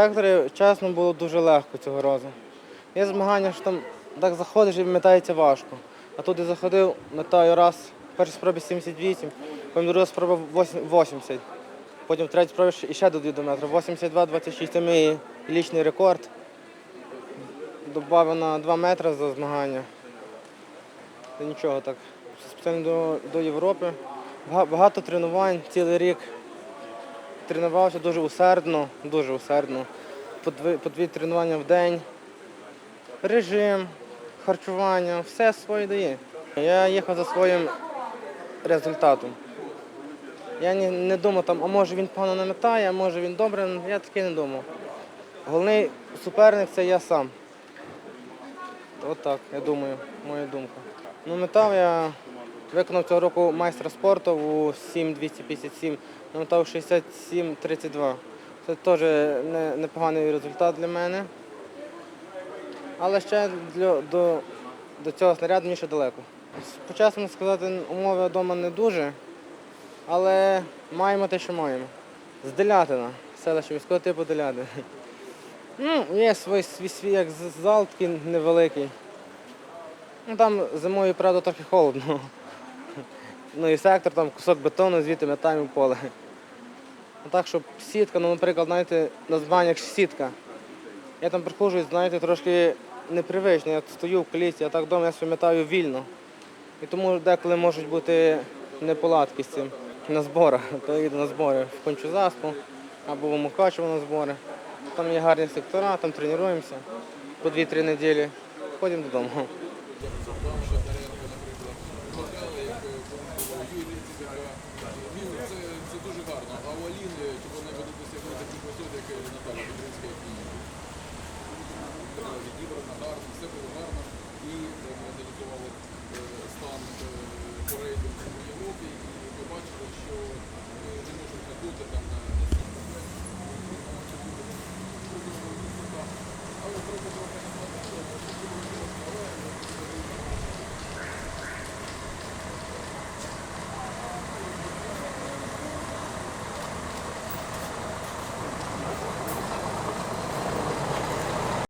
секторі, чесно, було дуже легко цього разу. Є змагання, що там так заходиш і метається важко. А тут я заходив, метаю раз, першій спробі 78, потім друга спроба 80. Потім в третій спробі ще- і ще до метра. 82-26 це мій лічний рекорд. Добавив на 2 метри за змагання. Та нічого так. Спеціально до, до Європи. Багато тренувань, цілий рік. Тренувався дуже усердно, дуже усердно. По дві, по дві тренування в день. Режим, харчування, все своє дає. Я їхав за своїм результатом. Я не, не думав, там, а може він погано наметає, а може він добре, я таки не думав. Головний суперник це я сам. От так, я думаю, моя думка. Ну, метав я виконав цього року майстра спорту у 7,257, наметав 67,32. Це теж непоганий результат для мене. Але ще для, до, до цього снаряду мені ще далеко. Почесно сказати, умови вдома не дуже, але маємо те, що маємо. З Делятина, селище міського типу Делятина. Ну, є свій, свій, як зал такий невеликий. Ну там зимою, правда, трохи холодно. Ну і сектор, там кусок бетону, звідти метаємо поле. А так, щоб сітка, ну, наприклад, знаєте, на змаганнях сітка. Я там приходжу, знаєте, трошки непривично. Я стою в кліті, а так вдома я метаю вільно. І тому деколи можуть бути неполадки з цим. На зборах. То я їду на збори в Кончузаспу або в Мукачево на збори. Там є гарні сектора, там тренуємося по 2-3 неділі. Ходимо додому.